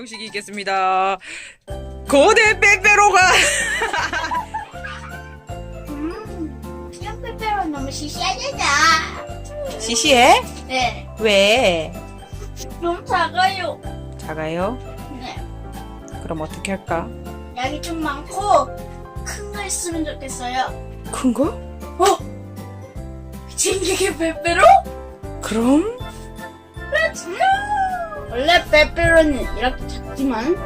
성경식이 있겠습니다. 거대 빼빼로가 음, 그냥 빼빼로 너무 시시하잖아. 시시해? 네, 왜? 너무 작아요. 작아요? 네, 그럼 어떻게 할까? 양이 좀 많고 큰 거 있으면 좋겠어요. 큰 거? 어? 진격의 빼빼로? 그럼? 원래 빼빼로는 이렇게 작지만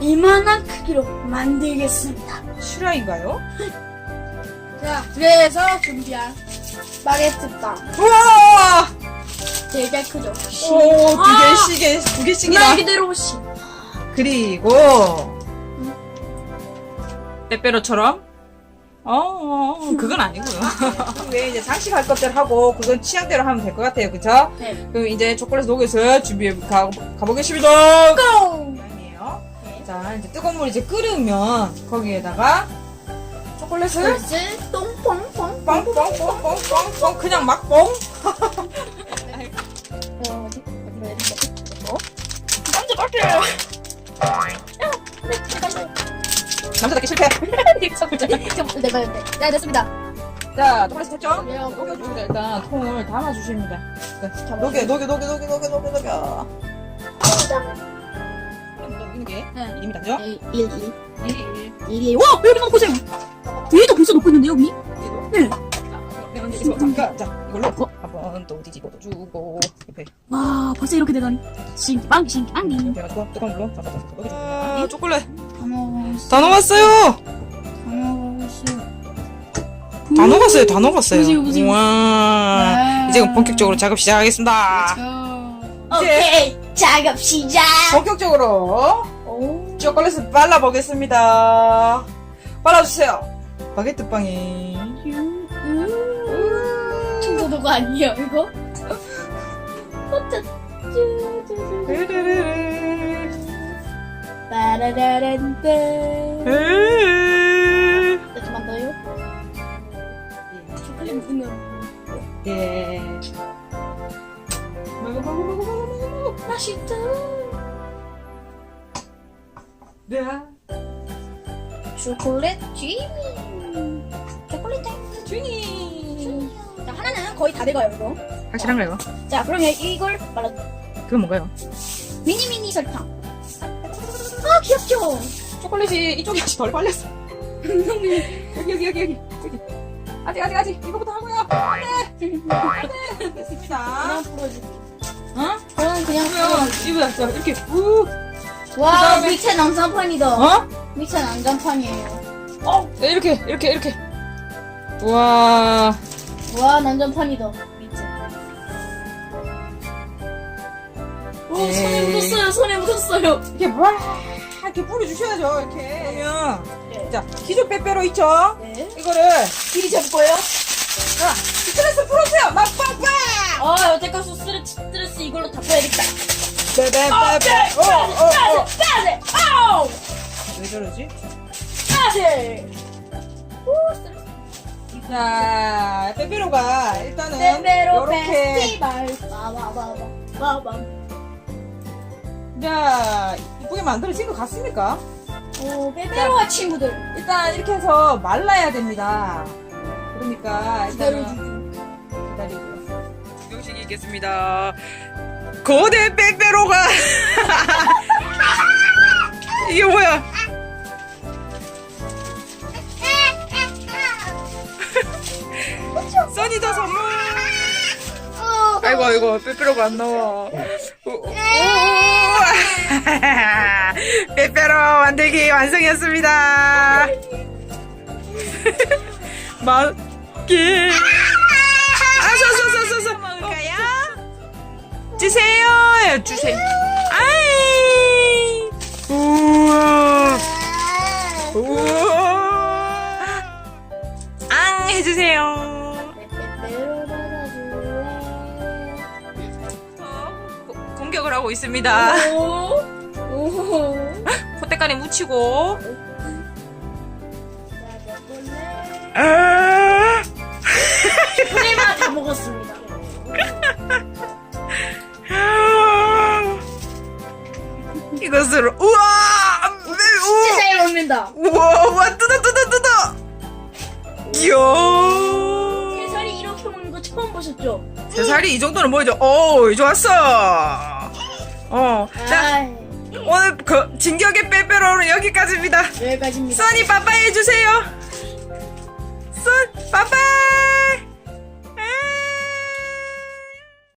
이만한 크기로 만들겠습니다. 실화인가요? 자, 그래서 준비한 스파게티빵 우와! 되게 크죠? 오, 두 아! 개씩에, 두 개씩이나. 말 그대로 씨. 그리고, 빼빼로처럼? 어, 어, 그건 아니고요. 왜 이제 장식할 것들 하고, 그건 취향대로 하면 될 것 같아요. 그쵸? 네. 그럼 이제 초콜릿 녹여서 준비해 가, 가보겠습니다. 고! 아니에요. 네. 자, 이제 뜨거운 물 이제 끓으면, 거기에다가, 초콜릿을 이제 똥뽕뽕 뻥뻥뻥뻥뻥뻥 그냥 막 뻥. 어, 어디? 어디로 해야 되지? 어? 같아! 네, 남자답게 실패. 좀 내가 네, 네, 됐습니다. 자, 초콜릿 했죠? 네. 녹여줍니다. 일단 통을 담아주십니다. 네. 녹여, 녹여, 녹여, 녹여, 녹여, 녹여, 녹여. 녹이는 게 네. 1입니다. 그죠? 1, 2, 1, 1, 2. 와! 여기 너무 보세요! 위에도 벌써 놓고 있는데요, 언니? 1, 네. 자, 여기서 잠깐, 자, 이걸로 한번 또 뒤집어도 주고, 옆에 와, 벌써 이렇게 되다니. 신기빵, 신기빵. 이렇게 해가지고 뜨거운 물로 잠깐 녹여줍니다. 아, 초콜릿 다 녹았어요. 다 녹았어요. 다 녹았어요. 보세요, 보세요. 와. 와. 이제 본격적으로 작업 시작하겠습니다. 오케이, 작업 시작! 본격적으로 오. 초콜릿을 발라보겠습니다. 발라주세요. 바게트 빵이. 청소도가 아니에요, 이거? 르르르르. 빠라라란따. 으. 조금만 더요? 초콜릿 무슨 예. 먹어, 먹어, 먹어, 먹어, 먹어. 맛있다. 네. 초콜릿 쥐미. 초콜릿 쥐니. 자, 하나는 거의 다 돼가요, 이거. 확실한가요? 자, 그러면 이걸 말아 그건 뭔가요? 미니 미니 설탕. 아, 귀엽죠? 초콜릿이 이쪽이 아직 덜 발렸어. 여기, 여기, 여기, 여기. 여기. 아직, 아직, 아직. 이거부터 하고요. 네. 됐습니다. 그냥 풀어주기. 어? 저는 그냥 그러면 풀어주기. 이렇게 우. 와, 그다음에- 밑에 난장판이다. 어? 밑에 난장판이에요. 어? 네, 이렇게, 이렇게, 이렇게. 와. 와, 난장판이다. 오, 손에 에이. 묻었어요, 손에 묻었어요. 이렇게 와. 이렇게 뿌려주셔야죠, 이렇게. 그러면. 네. 자, 기존 빼빼로 있죠? 네. 이거를. 길이 잡고요. 자, 스트레스 풀어주세요! 막 빵빵! 아, 여태까지 스트레스, 스트레스 이걸로 다 풀어야겠다. 빼빼빼빼. 네, 어, 어, 어. 빠세! 아우! 왜 저러지? 빠세! 오, 스트레스. 자, 빼빼로가 일단은 빼빼로 요렇게 페스티벌. 빠바바바. 빠바. 자, 이쁘게 만들어진 것 같습니까? 오, 빼빼로와 친구들. 일단 이렇게 해서 말라야 됩니다. 그러니까 일단은 기다려주죠. 기다리고요. 명식이 있겠습니다. 거대 빼빼로가 이게 뭐야? 써니도 선물. 아이고 아이고 빼빼로가 안 나와. 오, 오, 오. 빼빼로 만들기 완성이었습니다. 맛있게. 아서서서서서 먹을까요? 주세요. 주세요. 아이. 우와. 우와. 앙 해주세요. 고- 공격을 하고 있습니다. 먹을래? 아. 우리만 다 먹었습니다. 그릇으로. 우와! 진짜 매우! 잘 먹는다. 우와, 우와, 뜯어, 뜯어, 뜯어! 이야. 해살이 이렇게 먹는 거 처음 보셨죠? 세 살이 이 정도는 보이죠? 오, 좋았어. 어. 자, 아, 오늘 그 진격의 빼빼로는 여기까지입니다. 여기까지입니다. 써니 빠빠이 해주세요. 써, 빠빠이!